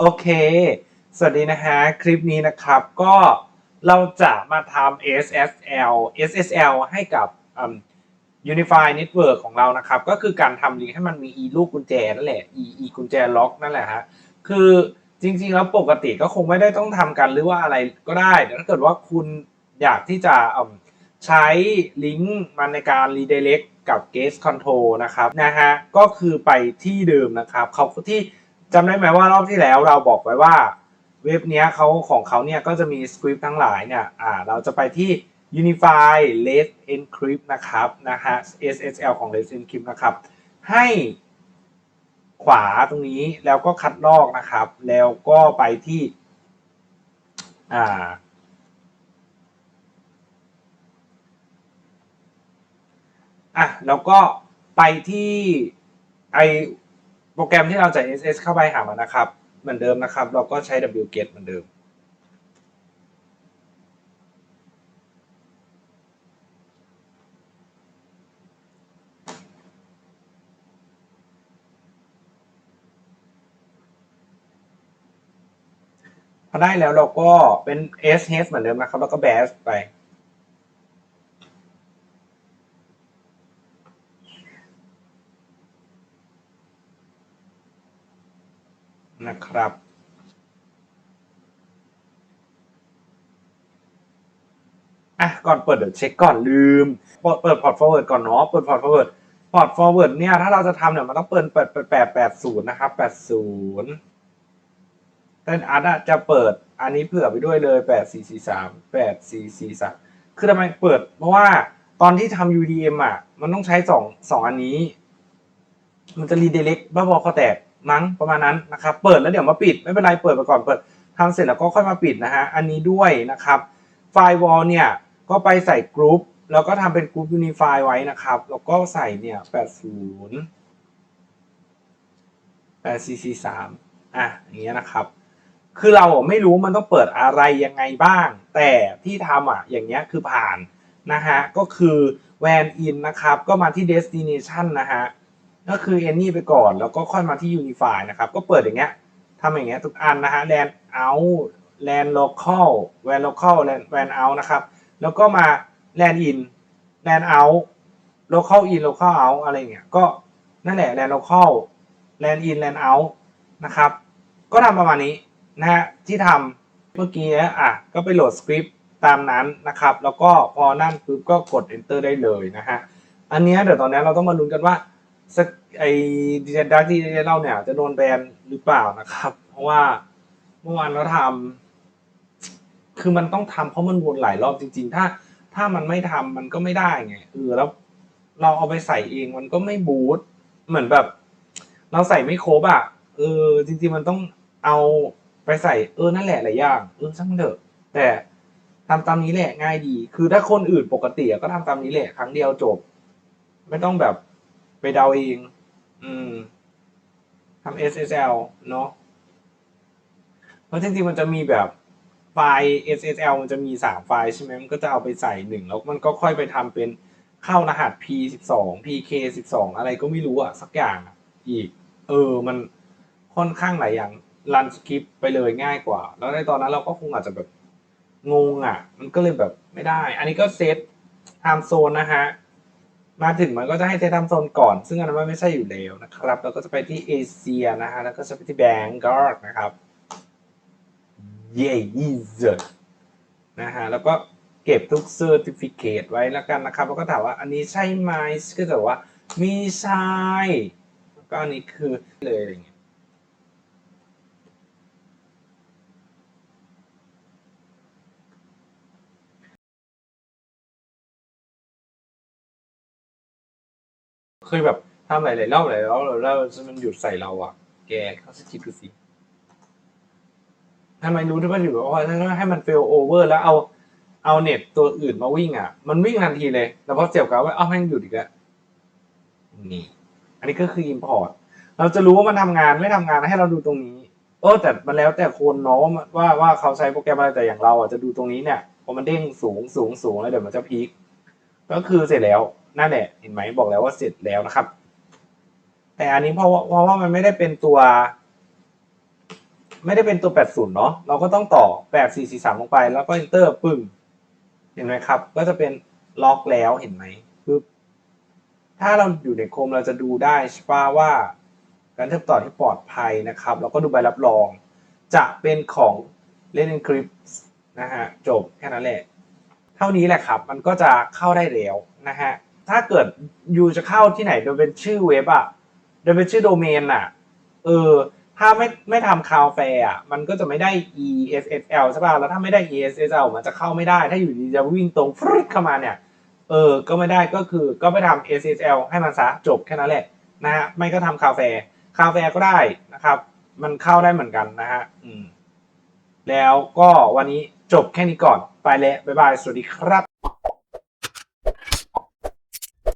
โอเค สวัสดีนะฮะ คลิปนี้นะครับก็เราจะมาทำ SSL SSL ให้กับ Unify Network ของเรานะครับ ก็คือการทำลิงก์ให้มันมี e ลูกกุญแจนั่นแหละ e e กุญแจล็อกนั่นแหละฮะ คือจริงๆ แล้วปกติก็คงไม่ได้ต้องทำกันหรือว่าอะไรก็ได้แต่ถ้าเกิดว่าคุณอยากที่จะใช้ลิงก์มันในการ redirect กับ Guest Control นะครับนะฮะ ก็คือไปที่เดิมนะครับเขาที่ จำได้ไหมว่ารอบที่แล้วเราบอกไว้ว่าเว็บเนี้ยเขาของเขาเนี่ยก็จะมีสคริปต์ทั้งหลายเนี่ยอ่าเราจะไปที่ Unify Let's Encrypt นะครับนะฮะ SSL ของ Let's Encrypt นะครับ ให้ขวาตรงนี้แล้วก็คัดลอกนะครับ แล้วก็ไปที่อ่าอะแล้วก็ไปที่ไอ โปรแกรมที่เราจะ SS เข้าไปหามันนะครับ เหมือนเดิมนะครับ เราก็ใช้ wget เหมือนเดิม พอได้แล้วเราก็เป็น sh เหมือนเดิมนะครับ แล้วก็ bash ไป นะครับ อะ ก่อนเปิดเดี๋ยวเช็คก่อนลืม เปิดเปิดพอร์ต forward ก่อนเนาะ เปิดพอร์ต forward พอร์ต forward เนี่ย ถ้าเราจะทำเนี่ย มันต้องเปิดเปิดแปดแปดศูนย์นะครับแปดศูนย์แต่อาร์ตอะจะเปิดอันนี้เผื่อไปด้วยเลยแปดสี่สี่สามแปดสี่สี่สามคือทำไมเปิด เพราะว่าตอนที่ทำ UDM อะ มันต้องใช้สองสองอันนี้ มันจะรีเดเล็กบ้าบอคอแตก มั้งประมาณนั้นนะครับ เปิดแล้วเดี๋ยวมาปิดไม่เป็นไรเปิดไปก่อนเปิดทำเสร็จแล้วก็ค่อยมาปิดนะฮะอันนี้ด้วยนะครับไฟล์วอลเนี่ยก็ไปใส่กรุ๊ปแล้วก็ทำเป็นกรุ๊ปยูนิฟายไว้นะครับ แล้วก็ใส่เนี่ยแปดศูนย์แปดสี่สี่สามอะอย่างเงี้ยนะครับ คือเราไม่รู้มันต้องเปิดอะไรยังไงบ้าง แต่ที่ทำอะอย่างเงี้ยคือผ่านนะฮะก็คือ van in นะครับ ก็มาที่ destination นะฮะ ก็คือ any ไปก่อน แล้วก็ค่อยมาที่ unify นะครับ ก็เปิดอย่างเงี้ยทำอย่างเงี้ยทุกอันนะฮะ land out land local van local land van out นะครับ แล้วก็มา land in land out local in local out อะไรอย่างเงี้ย ก็นั่นแหละ land local land in land out นะครับ ก็ทำประมาณนี้นะฮะ ที่ทำเมื่อกี้นะอะ ก็ไปโหลดสคริปต์ตามนั้นนะครับ แล้วก็พอนั่นปุ๊บก็กด enter ได้เลยนะฮะ อันเนี้ยเดี๋ยวตอนนี้เราต้องมาลุ้นกันว่า สักไอดีเจดักที่เราเนี่ยจะโดนแบนหรือเปล่านะครับ เพราะว่าเมื่อวานเราทำคือมันต้องทำเพราะมันวนหลายรอบจริง ๆ ถ้าถ้ามันไม่ทำมันก็ไม่ได้ไงเออแล้วเราเอาไปใส่เองมันก็ไม่บูทเหมือนแบบ เราใส่ไม่ครบอะเออจริง ๆมันต้องเอาไปใส่เออนั่นแหละหลายอย่างเออช่างเถอะ แต่ทำตามนี้แหละง่ายดี คือถ้าคนอื่นปกติก็ทำตามนี้แหละครั้งเดียวจบ ไม่ต้องแบบ ไปเดาเอง อืมทำ SSL เนาะเพราะจริงๆมันจะมีแบบไฟล์ SSL มันจะมีสามไฟล์ใช่ไหมมันก็จะเอาไปใส่หนึ่งแล้วมันก็ค่อยไปทำเป็นเข้ารหัส P12 PK12 อะไรก็ไม่รู้อะสักอย่างอีก เออ มันค่อนข้างหลายอย่างรันสคริปไปเลยง่ายกว่า แล้วในตอนนั้นเราก็คงอาจจะแบบงงอะ มันก็เลยแบบไม่ได้ อันนี้ก็เซตไทม์โซนนะฮะ มาถึงมันก็จะให้เซตทม์โซนก่อน ซึ่งอันนั้นไม่ใช่อยู่แล้วนะครับแล้วก็จะไปที่เอเชียนะฮะแล้วก็จะไปที่แบงก์กนะครับเย่ยีเซนะฮะแล้วก็เก็บทุกเซอร์ติฟิเคตไว้แล้วกันนะครับ แล้วก็ถามว่าอันนี้ใช่ไหมก็จะว่ามีใช่แล้วก็อันนี้คือเลยอะไรเงี้ย เคยแบบทำหลายๆรอบหลายรอบแล้วมันหยุดใส่เราอะ แกเขาสคิดดูสิทำไมรู้ที่ว่าอยู่ว่าถ้าให้มัน fail over แล้วเอาเอาเน็ตตัวอื่นมาวิ่งอะ มันวิ่งทันทีเลย แล้วพอเสียบกับว่าเอ้าแม่งหยุดอีกแล้วนี่ อันนี้ก็คือ import เราจะรู้ว่ามันทำงานไม่ทำงานให้เราดูตรงนี้ เออแต่มันแล้วแต่คนเนาะว่าว่าว่าเขาใช้โปรแกรมอะไรแต่อย่างเราอะจะดูตรงนี้เนี่ยพอมันเด้งสูงสูงสูงแล้วเดี๋ยวมันจะพีคก็คือเสร็จแล้ว นั่นแหละเห็นไหมบอกแล้วว่าเสร็จแล้วนะครับ แต่อันนี้เพราะว่าเพราะว่ามันไม่ได้เป็นตัว ไม่ได้เป็นตัว 80 เนาะเราก็ต้องต่อ 8443 ลงไป แล้วก็ enter ปึ้งเห็นไหมครับ ก็จะเป็นล็อกแล้วเห็นไหมปึ๊บถ้าเราอยู่ในโคมเราจะดูได้ใช่ปะว่า การเชื่อมต่อที่ปลอดภัยนะครับ แล้วก็ดูใบรับรอง จะเป็นของ l e n Encrypt นะฮะจบแค่นั้นแหละ เท่านี้แหละครับ มันก็จะเข้าได้แล้วนะฮะ ถ้าเกิดยูจะเข้าที่ไหนโดยเป็นชื่อเว็บอะโดยเป็นชื่อโดเมนอะเออ ถ้าไม่ไม่ทำคาวแฟอะมันก็จะไม่ได้ ESSL ใช่ป่ะแล้วถ้าไม่ได้ ESSL มันจะเข้าไม่ได้ ถ้าอยู่ดีจะวิ่งตรงฟรึดเข้ามาเนี่ย เออ ก็ไม่ได้ก็คือก็ไปทำ SSL ให้มันซะจบแค่นั้นแหละนะฮะไม่ก็ทำคาแฟคาแฟก็ได้นะครับ มันเข้าได้เหมือนกันนะฮะอืมแล้วก็วันนี้จบแค่นี้ก่อน ไปแล้ว บ๊ายบาย สวัสดีครับ